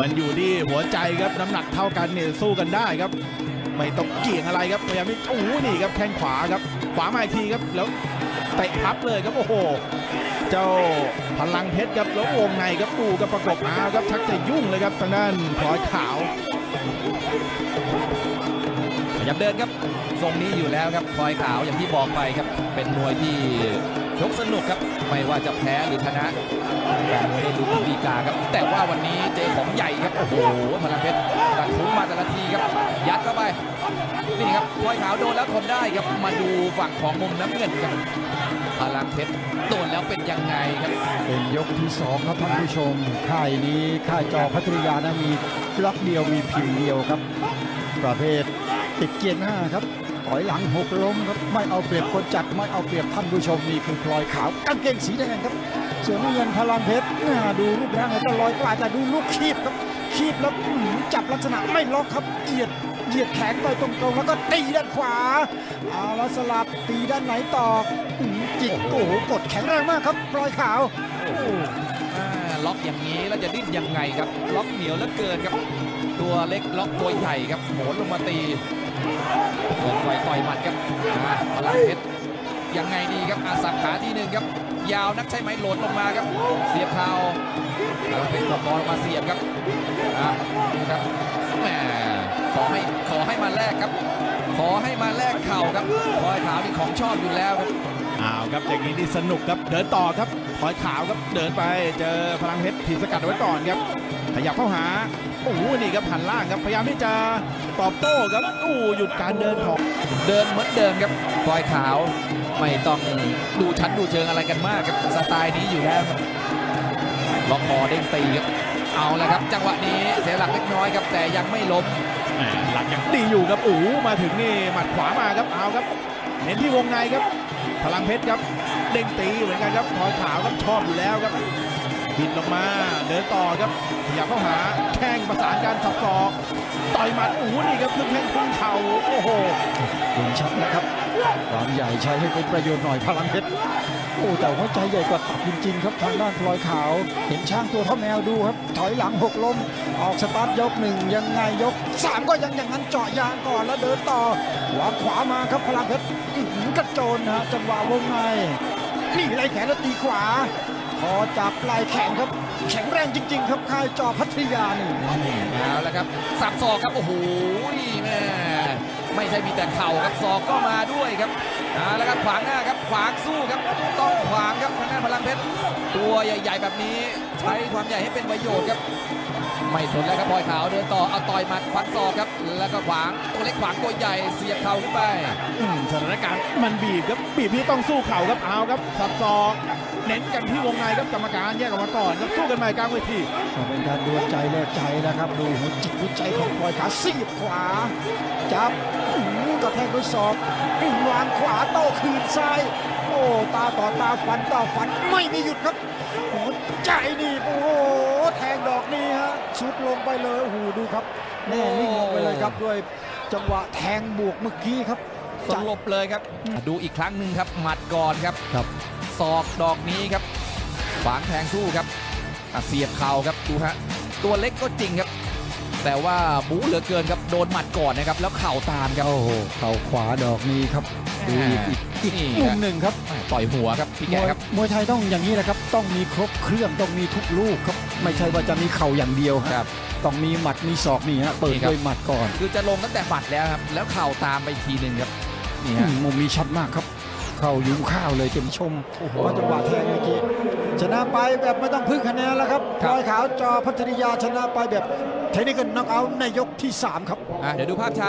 มันอยู่ที่หัวใจครับน้ำหนักเท่ากันเนี่ยสู้กันได้ครับ ไม่ต้องเกี่ยงอะไรครับพยายามที่โอ้โหนี่ครับแข้งขวาครับ ขวามาอีกทีครับแล้วเตะพับเลยครับโอ้โห เจ้าพลังเพชรครับแล้ววงในครับดูกับประกบอาครับชักจะยุ่งเลยครับทางด้านพลอยขาวพยายามเดินครับทรงนี้อยู่แล้วครับพลอยขาวอย่างที่บอกไปครับเป็นมวยที่ ชกสนุกครับ ไม่ว่าจะแพ้หรือชนะแฟนมวยได้รู้ดีกาครับ แต่ว่าวันนี้เจอของใหญ่ครับ โอ้โหพลังเพชรกระทุ้งมาแต่ละทีครับ ยัดเข้าไป นี่ครับพลอยขาวโดนแล้วทนได้ครับ มาดูฝั่งของมุมน้ำเงินครับ พลังเพชรโดนแล้วเป็นยังไงครับ เป็นยกที่สองครับท่านผู้ชม ค่ายนี้ค่ายจอพัทยานะมีล็อกเดียวมีพิมพ์เดียวครับ ประเภทติดเกียร์หน้าครับ ถอยหลังหกล้มครับไม่เอาเปรียบคนจัดไม่เอาเปรียบท่านผู้ชมนี่คือพลอยขาวกางเกงสีแดงครับ ส่วนน้ำเงินพลังเพชรดูรูปร่างแล้วก็ลอยกลายแต่ดูลูกคีบครับคีบแล้วจับลักษณะไม่ล็อกครับเอียดเหยียดแขนไปตรงๆแล้วก็ตีด้านขวาเอาแล้วสลับตีด้านไหนต่อจิกโอ้โหกดแข็งแรงมากครับพลอยขาวล็อกอย่างนี้แล้วจะดิ้นยังไงครับ ล็อกเหนียวเหลือเกินครับ ตัวเล็กล็อกตัวใหญ่ครับโหนลงมาตี เปิดไฟต่อยหมัดครับพลังเพชรยังไงดีครับอาสับขาทีหนึ่งครับ ยาวนักใช่ไหมโหลดลงมาครับ เสียบเท้าพลังเพชรตกบอลมาเสียบครับอ่าดูครับแหมขอให้ขอให้มาแลกครับ ขอให้มาแลกเข่าครับพลอยขาวนี่ของชอบอยู่แล้วครับอ้าวครับอย่างนี้นี่สนุกครับเดินต่อครับพลอยขาวครับเดินไปเจอพลังเพชรถีบสกัดไว้ก่อนครับขยับเข้าหาโอ้โหนี่ครับหันล่างครับพยายามที่จะตอบโต้ครับอู้หยุดการเดินของเดินเหมือนเดิมครับพลอยขาวไม่ต้องดูชั้นดูเชิงอะไรกันมากครับสไตล์นี้อยู่แล้วครับล็อกคอเด้งตีครับเอาละครับ จังหวะนี้เสียหลักเล็กน้อยครับแต่ยังไม่ล้มแหม่หลักยังดีอยู่ครับอู้มาถึงนี่หมัดขวามาครับเอาครับเน้นที่วงในครับ พลังเพชรครับเด้งตีเหมือนกันครับพลอยขาวครับชอบอยู่แล้วครับ บิดลงมา เดินต่อครับขยับเข้าหาแข้งประสานการสับศอกต่อยหมัดโอ้โหนี่ครับครึ่งแข้งครึ่งเข่าโอ้โหเห็นชัดนะครับความใหญ่ใช้ให้เป็นประโยชน์หน่อยพลังเพชรโอ้แต่หัวใจใหญ่กว่าตับจริงๆครับทางด้านพลอยขาว เห็นช้างตัวเท่าแมวดูครับ ถอยหลังหกล้มออกสตาร์ทยกหนึ่งยังไงยกสามก็ยังอย่างนั้นเจาะยางก่อนแล้วเดินต่อหัวขวามาครับพลังเพชรอือหือกระโจนนะฮะจังหวะวงในนี่ไล่แขนแล้วตีขวา พอจับปลายแข็งครับ แข็งแรงจริง ๆ ครับค่ายจอพัทยานี่เอาละครับสับศอกครับโอ้โหแม่ไม่ใช่มีแต่เข่าครับศอกก็มาด้วยครับเอาละครับขวางหน้าครับขวางสู้ครับต้องขวางครับทางด้านพลังเพชรตัวใหญ่ ๆ แบบนี้ใช้ความใหญ่ให้เป็นประโยชน์ครับ ไม่สนแล้วครับพลอยขาวเดินต่อเอาต่อยหมัดฟันศอกครับ แล้วก็ขวางตัวเล็กขวางตัวใหญ่เสียบเข่าขึ้นไปอืมสถานการณ์มันบีบครับบีบที่ต้องสู้เข่าครับเอาครับสับศอกเน้นกันที่วงในครับกรรมการแยกออกมาก่อนครับสู้กันใหม่กลางเวทีก็เป็นการดวลใจแลกใจนะครับดูหัวจิตหัวใจของพลอยขาวเสียบขวาจับอื้อหือกระแทกด้วยศอกอื้อวางขวาโต้คืนซ้ายโอ้ตาต่อตาฟันต่อฟันไม่มีหยุดครับหัวใจนี่โอ้โหแทงด อกนี้ฮะชุดลงไปเลยโอ้โหดูครับแน่นิ่งลงไปเลยครับด้วยจังหวะแทงบวกเมื่อกี้ครับสลบเลยครับ ดูอีกครั้งหนึ่งครับหมัดก่อนครับครับศอกดอกนี้ครับขวางแทงสู้ครับอะเสียบเข่าครับดูฮะตัวเล็กก็จริงครับ แต่ว่าบู๊เหลือเกินครับโดนหมัดก่อนนะครับ แล้วเข่าตามครับ โอ้โหเข่าขวาดอกนี้ครับดูอีกอีกอีกนี่มุครัมบหนึ่งครับต่อยหัวครับพี่มแกวยครับ มวยไทยต้องอย่างนี้นะครับ ต้องมีครบเครื่องต้องมีทุกลูกครับ ไม่ใช่ว่าจะมีเข่าอย่างเดียวคครัรับบต้องมีหมัดมีศอกนี่ฮะเปิดนี่ครับ ด้วยหมัดก่อนคือจะลงตั้งแต่หมัดแล้วครับ แล้วเข่าตามไปอีกทีหนึ่งครับนี่อืฮะมมุมนี้ชัดมากครับ เข่ายุ้งข้าวเลยเต็มชมเพราะจังหวะแทงเมื่อกี้ชนะไปแบบไม่ต้องพึ่งคะแนนแล้วครับพลอยขาวจอพัทยาชนะไปแบบ เทคนิคน็อกเอาท์ในยกที่ 3 ครับ อะเดี๋ยวดูภาพช้า